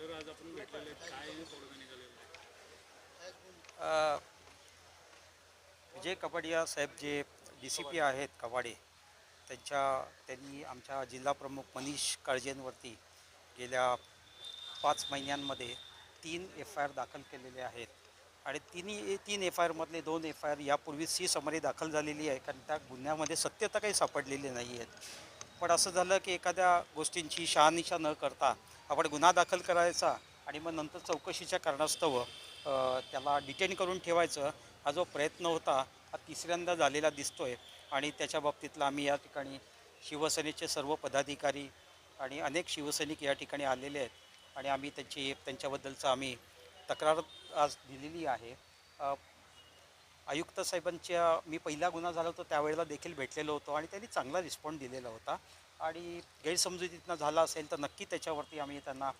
Sir आज आपण भेटलेले काय तोडगा निघालेला विजय कपाडिया साहेब जे डी सी पी आहेत कवाडे त्यांच्या त्यांनी आमच्या जिल्हा प्रमुख मनीष काळजेंवरती गेल्या पाच महिन्यांमध्ये तीन एफ आय आर दाखल केलेले आहेत. आणि तिन्ही तीन एफ आय आरमधले दोन एफ आय आर यापूर्वी सी समरी दाखल झालेली आहे कारण त्या गुन्ह्यामध्ये सत्यता काही सापडलेली नाही आहेत पण असं झालं की एखाद्या गोष्टींची शहानिशा न करता आपण गुन्हा दाखल करायचा आणि मग नंतर चौकशीच्या कारणास्तव त्याला डिटेन करून ठेवायचं हा जो प्रयत्न होता हा तिसऱ्यांदा झालेला दिसतो आहे आणि त्याच्या बाबतीतला आम्ही या ठिकाणी शिवसेनेचे सर्व पदाधिकारी आणि अनेक शिवसैनिक या ठिकाणी आलेले आहेत. आणि आम्ही त्यांची त्यांच्याबद्दलचं आम्ही तक्रार आज दिलेली आहे. आयुक्त साहेबांच्या मी पहिला गुन्हा झाला होता त्यावेळेला देखील भेटलेलो होतो आणि त्यांनी चांगला रिस्पॉन्ड दिलेला होता. आणि गैरसमजुतीतनं झाला असेल तर नक्की त्याच्यावरती आम्ही त्यांना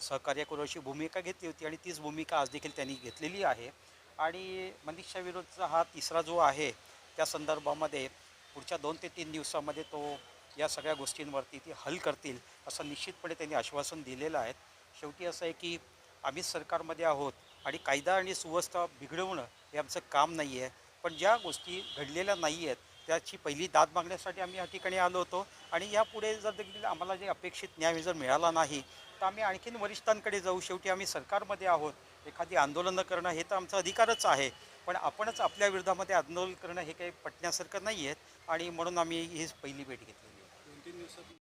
सहकार्य करू अशी भूमिका घेतली होती आणि तीच भूमिका आज देखील त्यांनी घेतलेली आहे. आणि मनीषा विरोधचा हा तिसरा जो आहे त्या संदर्भामध्ये पुढच्या दोन ते तीन दिवसामध्ये तो या सगळ्या गोष्टींवरती ती हल करतील असं निश्चितपणे त्यांनी आश्वासन दिलेलं आहे. शेवटी असं आहे की आम्ही सरकारमध्ये आहोत आणि कायदा आणि सुव्यवस्था बिघडवणं हे आमचं काम नाही आहे. पण ज्या गोष्टी घडलेल्या नाही आहेत त्याची पहिली दाद मागण्यासाठी आम्ही या ठिकाणी आलो होतो. आणि यापुढे जर देखील आम्हाला जे अपेक्षित न्याय जर मिळाला नाही तर आम्ही आणखीन वरिष्ठांकडे जाऊ. शेवटी आम्ही सरकारमध्ये आहोत. एखादी आंदोलनं करणं हे तर आमचा अधिकारच आहे. पण आपणच आपल्या विरोधामध्ये आंदोलन करणं हे काही पटण्यासारखं नाही आहेत आणि म्हणून आम्ही हीच पहिली भेट घेतलेली आहे. दोन तीन दिवसात